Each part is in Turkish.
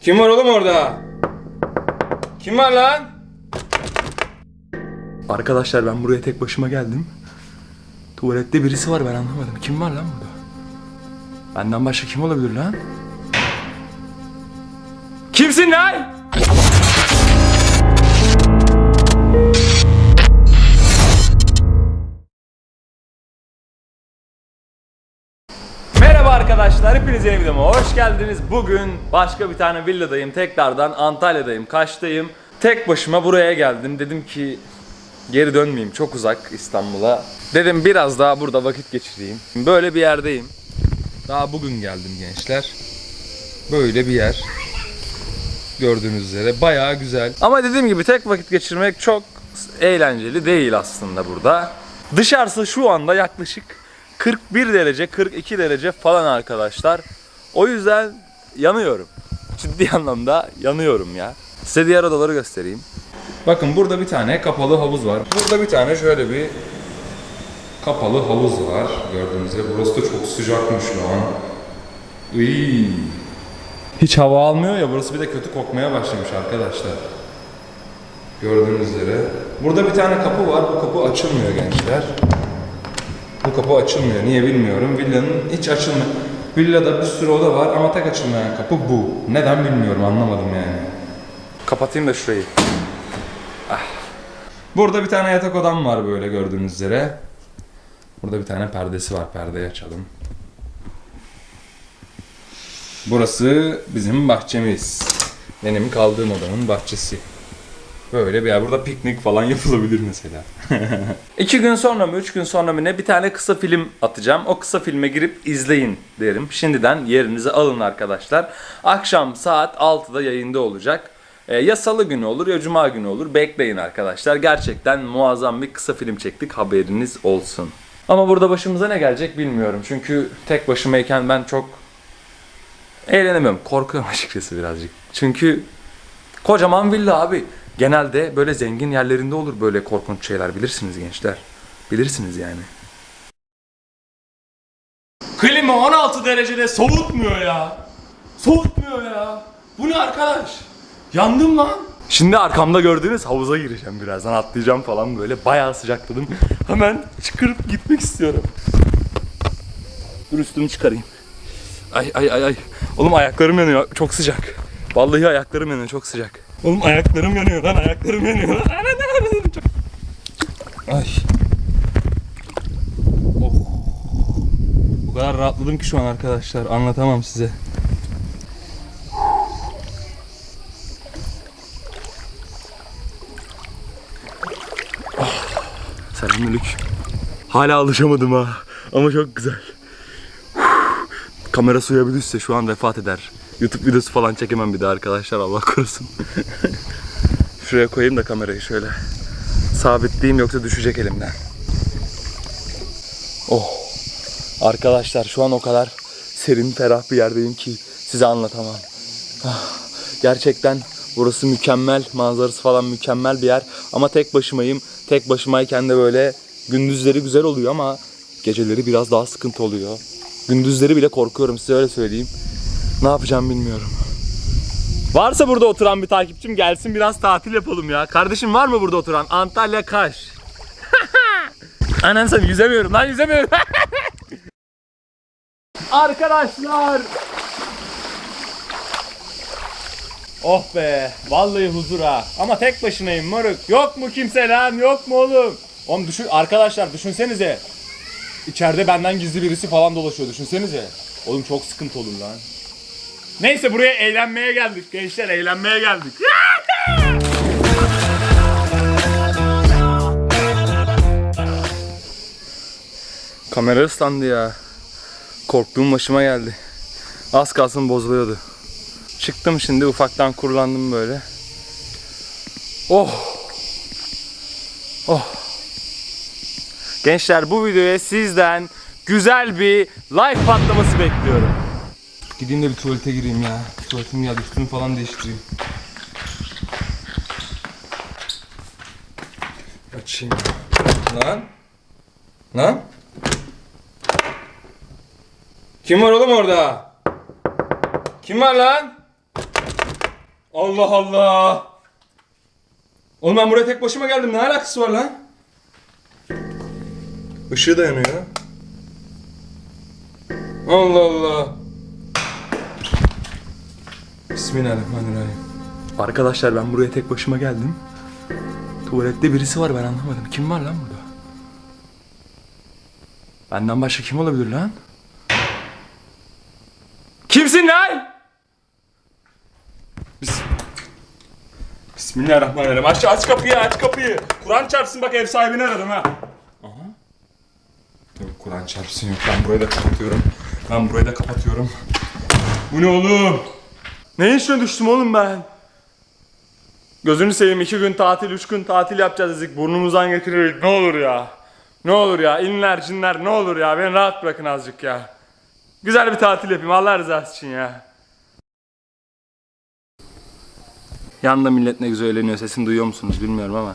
Kim var oğlum orada? Kim var lan? Arkadaşlar ben buraya tek başıma geldim. Tuvalette birisi var ben anlamadım. Kim var lan burada? Benden başka kim olabilir lan? Kimsin lan? Arkadaşlar, hepiniz yeni videoma hoş geldiniz. Bugün başka bir tane villadayım. Tekrardan Antalya'dayım, Kaş'tayım. Tek başıma buraya geldim. Dedim ki geri dönmeyeyim, çok uzak İstanbul'a. Dedim biraz daha burada vakit geçireyim. Böyle bir yerdeyim. Daha bugün geldim gençler. Böyle bir yer. Gördüğünüz üzere bayağı güzel. Ama dediğim gibi tek vakit geçirmek çok eğlenceli değil aslında burada. Dışarısı şu anda yaklaşık 41 derece, 42 derece falan arkadaşlar. O yüzden yanıyorum. Ciddi anlamda yanıyorum ya. Size diğer odaları göstereyim. Bakın burada bir tane kapalı havuz var. Burada bir tane şöyle bir kapalı havuz var. Gördüğünüz gibi burası da çok sıcakmış lan. Iy. Hiç hava almıyor ya burası bir de kötü kokmaya başlamış arkadaşlar. Gördüğünüz üzere. Burada bir tane kapı var. Bu kapı açılmıyor gençler. Bu kapı açılmıyor. Niye bilmiyorum. Villanın hiç açılmıyor. Villada bir sürü oda var ama tek açılmayan kapı bu. Neden bilmiyorum anlamadım yani. Kapatayım da şurayı. Ah. Burada bir tane yatak odam var böyle gördüğünüz üzere. Burada bir tane perdesi var. Perdeyi açalım. Burası bizim bahçemiz. Benim kaldığım odanın bahçesi. Böyle bir yer. Burada piknik falan yapılabilir mesela. İki gün sonra mı, üç gün sonra mı ne bir tane kısa film atacağım. O kısa filme girip izleyin derim. Şimdiden yerinizi alın arkadaşlar. Akşam saat 6'da yayında olacak. Ee, ya salı günü olur ya cuma günü olur. Bekleyin arkadaşlar. Gerçekten muazzam bir kısa film çektik. Haberiniz olsun. Ama burada başımıza ne gelecek bilmiyorum. Çünkü tek başımayken ben çok eğlenemiyorum. Korkuyorum açıkçası birazcık. Çünkü kocaman villa abi. Genelde böyle zengin yerlerinde olur böyle korkunç şeyler bilirsiniz gençler. Bilirsiniz yani. Klima 16 derecede soğutmuyor ya. Soğutmuyor ya. Bu ne arkadaş? Yandım lan. Şimdi arkamda gördüğünüz havuza gireceğim birazdan atlayacağım falan böyle bayağı sıcakladım. Hemen çıkırıp gitmek istiyorum. Dur üstümü çıkarayım. Ay ay ay ay. Oğlum ayaklarım yanıyor. Çok sıcak. Vallahi ayaklarım yanıyor. Çok sıcak. Oğlum ayaklarım yanıyor lan. Ayaklarım yanıyor lan. Çok... Ay. Oh. O kadar rahatladım ki şu an arkadaşlar. Anlatamam size. Selamünaleyküm. Hala alışamadım ha. Ama çok güzel. Kamera suya bir düşse şu an vefat eder. YouTube videosu falan çekemem bir daha arkadaşlar Allah korusun. Şuraya koyayım da kamerayı şöyle. Sabitleyeyim yoksa düşecek elimden. Oh. Arkadaşlar şu an o kadar serin ferah bir yerdeyim ki size anlatamam. Ah, Gerçekten burası mükemmel. Manzarası falan mükemmel bir yer. Ama tek başımayım. Tek başımayken de böyle gündüzleri güzel oluyor ama geceleri biraz daha sıkıntı oluyor. Gündüzleri bile korkuyorum size öyle söyleyeyim. Ne yapacağım bilmiyorum. Varsa burada oturan bir takipçim gelsin biraz tatil yapalım ya. Kardeşim var mı burada oturan? Antalya Kaş. Anan sen yüzemiyorum lan yüzemiyorum. Arkadaşlar. Oh be vallahi huzur ha. Ama tek başınayım moruk. Yok mu kimse lan yok mu oğlum? Oğlum düşün arkadaşlar düşünsenize. İçeride benden gizli birisi falan dolaşıyor düşünsenize. Oğlum çok sıkıntı olur lan. Neyse buraya eğlenmeye geldik gençler eğlenmeye geldik. Kamera ıslandı ya. Korktuğum başıma geldi. Az kalsın bozuluyordu. Çıktım şimdi ufaktan kurulandım böyle. Oh. Oh. Gençler bu videoya sizden güzel bir like patlaması bekliyorum. Gideyim de bir tuvalete gireyim ya. Tuvaletim geldi üstümü falan değiştireyim. Açayım. Lan. Lan. Kim var oğlum orada? Kim var lan? Allah Allah. Oğlum ben buraya tek başıma geldim. Ne alakası var lan? Işığı da yanıyor. Allah Allah. Bismillahirrahmanirrahim. Arkadaşlar ben buraya tek başıma geldim. Tuvalette birisi var ben anlamadım. Kim var lan burada? Benden başka kim olabilir lan? Kimsin lan? Bis Bismillahirrahmanirrahim. Aç, aç kapıyı, aç kapıyı. Kur'an çarpsın bak ev sahibini aradım ha. Aha. Yok Kur'an çarpsın yok. Ben burayı da kapatıyorum. Ben burayı da kapatıyorum. Bu ne oğlum? Ne işine düştüm oğlum ben? Gözünü seveyim iki gün tatil, üç gün tatil yapacağız dedik. Burnumuzdan getirirdik. Ne olur ya. Ne olur ya. İnler, cinler ne olur ya. Beni rahat bırakın azıcık ya. Güzel bir tatil yapayım Allah rızası için ya. Yanında millet ne güzel eğleniyor. Sesini duyuyor musunuz bilmiyorum ama.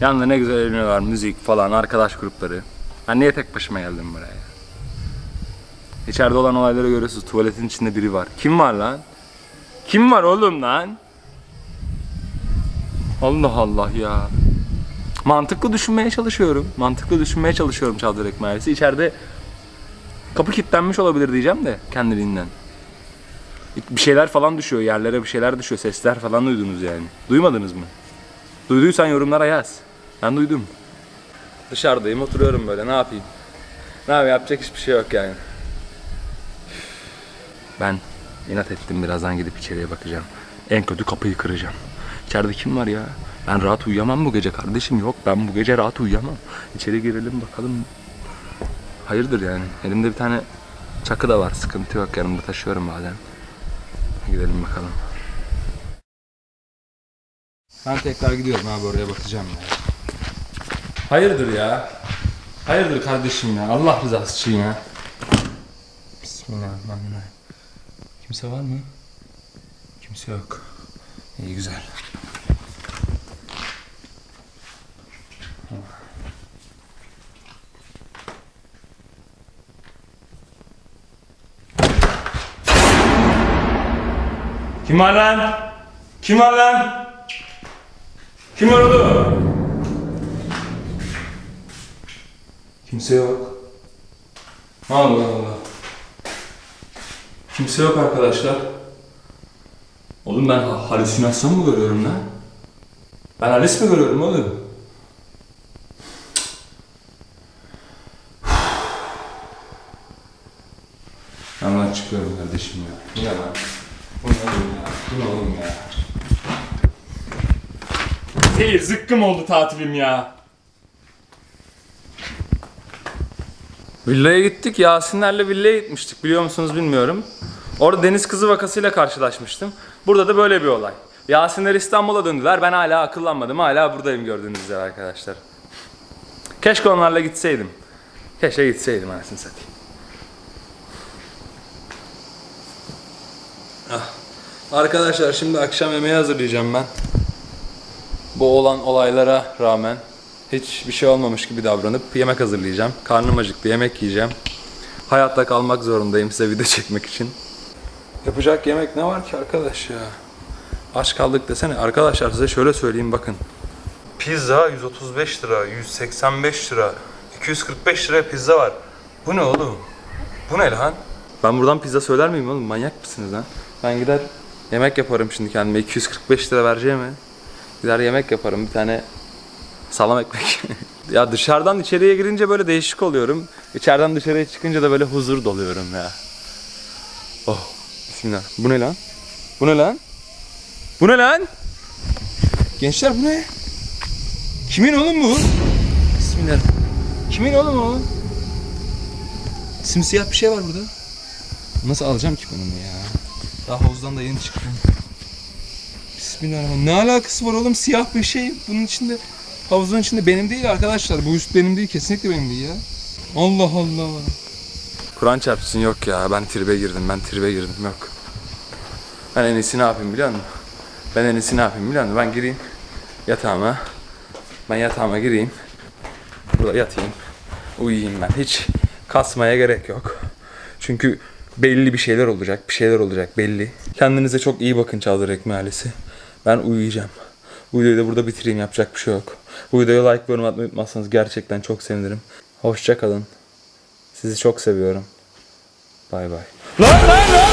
Yanında ne güzel eğleniyorlar. Müzik falan, arkadaş grupları. Ben niye tek başıma geldim buraya? İçeride olan olayları görüyorsunuz. Tuvaletin içinde biri var. Kim var lan? Kim var oğlum lan? Allah Allah ya. Mantıklı düşünmeye çalışıyorum. Mantıklı düşünmeye çalışıyorum Çavdarek Mahallesi. İçeride kapı kilitlenmiş olabilir diyeceğim de kendiliğinden. Bir şeyler falan düşüyor, yerlere bir şeyler düşüyor, sesler falan duydunuz yani. Duymadınız mı? Duyduysan yorumlara yaz. Ben duydum. Dışarıdayım, oturuyorum böyle. Ne yapayım? Ne yapayım? Yapacak hiçbir şey yok yani. Ben inat ettim birazdan gidip içeriye bakacağım. En kötü kapıyı kıracağım. İçeride kim var ya? Ben rahat uyuyamam bu gece kardeşim. Yok ben bu gece rahat uyuyamam. İçeri girelim bakalım. Hayırdır yani. Elimde bir tane çakı da var. Sıkıntı yok yanımda taşıyorum bazen. Gidelim bakalım. Ben tekrar gidiyorum abi oraya bakacağım ya. Hayırdır ya? Hayırdır kardeşim ya? Allah rızası için ya. Bismillahirrahmanirrahim. Kimse var mı? Kimse yok. İyi güzel. Kim var lan? Kim var lan? Kim var oğlum? Kimse yok. Allah Allah. Kimse yok arkadaşlar. Oğlum ben ha- halüsinasyon mu görüyorum lan? Ben halis mi görüyorum oğlum? Hemen çıkıyorum kardeşim ya. Bu ne lan? Bu ne oğlum ya? Bu ne oğlum ya? Değil, zıkkım oldu tatilim ya. Villaya gittik. Yasinlerle villaya gitmiştik. Biliyor musunuz bilmiyorum. Orada deniz kızı vakasıyla karşılaşmıştım. Burada da böyle bir olay. Yasinler İstanbul'a döndüler. Ben hala akıllanmadım. Hala buradayım gördüğünüz üzere arkadaşlar. Keşke onlarla gitseydim. Keşke gitseydim anasını satayım. Ah. Arkadaşlar şimdi akşam yemeği hazırlayacağım ben. Bu olan olaylara rağmen hiçbir şey olmamış gibi davranıp yemek hazırlayacağım. Karnım acıktı, yemek yiyeceğim. Hayatta kalmak zorundayım size video çekmek için. Yapacak yemek ne var ki arkadaş ya? Aç kaldık desene. Arkadaşlar size şöyle söyleyeyim bakın. Pizza 135 lira, 185 lira, 245 liraya pizza var. Bu ne oğlum? Bu ne lan? Ben buradan pizza söyler miyim oğlum? Manyak mısınız lan? Ben gider yemek yaparım şimdi kendime. 245 lira vereceğime. Gider yemek yaparım. Bir tane salam ekmek. ya dışarıdan içeriye girince böyle değişik oluyorum. İçeriden dışarıya çıkınca da böyle huzur doluyorum ya. Oh. Bismillah. Bu ne lan? Bu ne lan? Bu ne lan? Gençler bu ne? Kimin oğlum bu? Bismillah. Kimin oğlum o? Simsiyah bir şey var burada. Nasıl alacağım ki ben onu ya? Daha havuzdan da yeni çıktım. Bismillahirrahmanirrahim. Ne alakası var oğlum? Siyah bir şey. Bunun içinde havuzun içinde benim değil arkadaşlar. Bu üst benim değil. Kesinlikle benim değil ya. Allah Allah. Kur'an çarpsın yok ya. Ben tribe girdim. Ben tribe girdim. Yok. Ben en iyisi ne yapayım biliyor musun? Ben en iyisi ne yapayım biliyor musun? Ben gireyim yatağıma. Ben yatağıma gireyim. Burada yatayım. Uyuyayım ben. Hiç kasmaya gerek yok. Çünkü Belli bir şeyler olacak. Bir şeyler olacak belli. Kendinize çok iyi bakın Çağlar Ekmeği ailesi. Ben uyuyacağım. Bu videoyu da burada bitireyim. Yapacak bir şey yok. Bu videoya like ve yorum atmayı unutmazsanız gerçekten çok sevinirim. Hoşça kalın. Sizi çok seviyorum. Bay bay. Lan lan!